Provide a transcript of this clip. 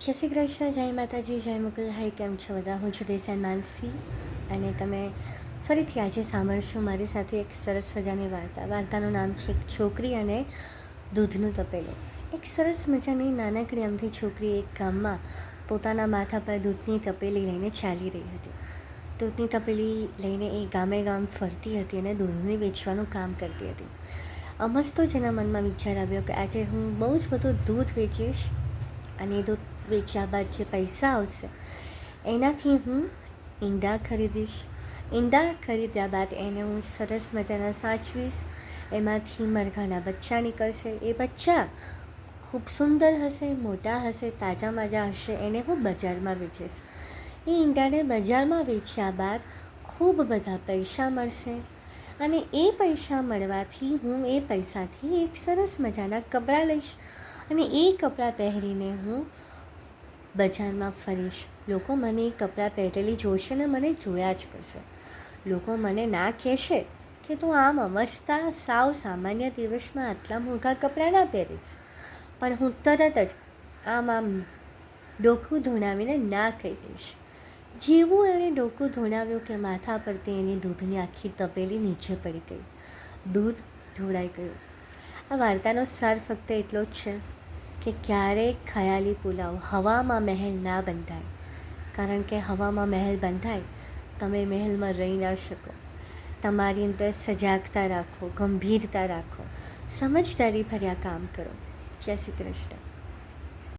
જય શ્રી કૃષ્ણ જય માતાજી જય મુકુલ હાય કેમ છો બધા હું છું દેસાઈ માનસી અને તમે ફરીથી આજે સાંભળશો મારી સાથે એક સરસ મજાની વાર્તા વાર્તાનું નામ છે એક છોકરી અને દૂધનું તપેલું એક સરસ મજાની નાનકડી અમથી છોકરી એક ગામમાં પોતાના માથા પર દૂધની તપેલી લઈને ચાલી રહી હતી દૂધની તપેલી લઈને એ ગામે ગામ ફરતી હતી અને દૂધને વેચવાનું કામ કરતી હતી અમસ્તો જેના મનમાં વિચાર આવ્યો કે આજે હું બહુ જ બધું દૂધ વેચીશ અને દૂધ વેચ્યા બાદ જે પૈસા આવશે, એનાથી હું ઈંડા ખરીદીશ. ઈંડા ખરીદ્યા બાદ એને હું સરસ મજાના સાચવીશ. એમાંથી મરઘાના બચ્ચા નીકળશે. એ બચ્ચા ખૂબ સુંદર હશે, મોટા હશે, તાજા માજા હશે, એને હું બજારમાં વેચીશ. એ ઈંડાને બજારમાં વેચ્યા બાદ ખૂબ બધા પૈસા મળશે અને એ પૈસા મળવાથી હું એ પૈસાથી એક સરસ મજાના કપડાં લઈશ. અને એ કપડાં પહેરીને હું બજારમાં ફરીશ. લોકો મને એ કપડાં પહેરેલી જોશે ને મને જોયા જ કરશે. લોકો મને ના કહેશે કે તું આમ અમસ્તા સાવ સામાન્ય દિવસમાં આટલા મોંઘા કપડાં ના પહેરીશ. પણ હું તરત જ આમ આમ ડોકું ધોણાવીને ના કહી દઈશ. જેવું એણે ડોકું ધોણાવ્યું કે માથા પરથી એની દૂધની આખી તપેલી નીચે પડી ગઈ. દૂધ ઢોળાઈ ગયું. આ વાર્તાનો સાર ફક્ત એટલો જ છે. કે ક્યારેક ખયાલી પુલાવ હવામાં મહેલ ના બંધાય. કારણ કે હવામાં મહેલ બંધાય, તમે મહેલમાં રહી ના શકો. તમારી અંદર સજાગતા રાખો, ગંભીરતા રાખો. સમજદારી ભર્યા કામ કરો. જય શ્રી કૃષ્ણ.